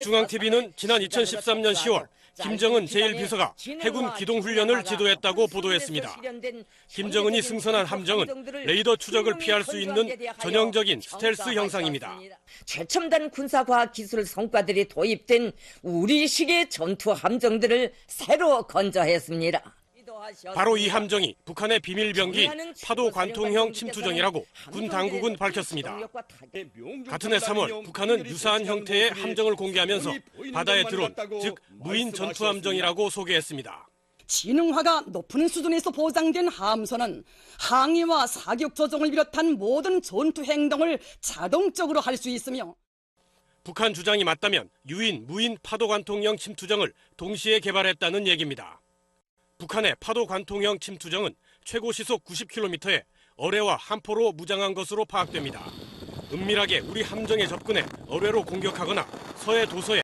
중앙TV는 지난 2013년 10월 김정은 제1비서가 해군 기동훈련을 지도했다고 보도했습니다. 김정은이 승선한 함정은 레이더 추적을 피할 수 있는 전형적인 스텔스 형상입니다. 최첨단 군사과학 기술 성과들이 도입된 우리식의 전투 함정들을 새로 건조했습니다. 바로 이 함정이 북한의 비밀병기 파도 관통형 침투정이라고 군 당국은 밝혔습니다. 같은 해 3월 북한은 유사한 형태의 함정을 공개하면서 바다에 들어온 즉 무인 전투함정이라고 소개했습니다. 지능화가 높은 수준에서 보장된 함선은 항해와 사격 조종을 비롯한 모든 전투 행동을 자동적으로 할 수 있으며 북한 주장이 맞다면 유인, 무인 파도 관통형 침투정을 동시에 개발했다는 얘기입니다. 북한의 파도 관통형 침투정은 최고 시속 90km에 어뢰와 함포로 무장한 것으로 파악됩니다. 은밀하게 우리 함정에 접근해 어뢰로 공격하거나 서해 도서에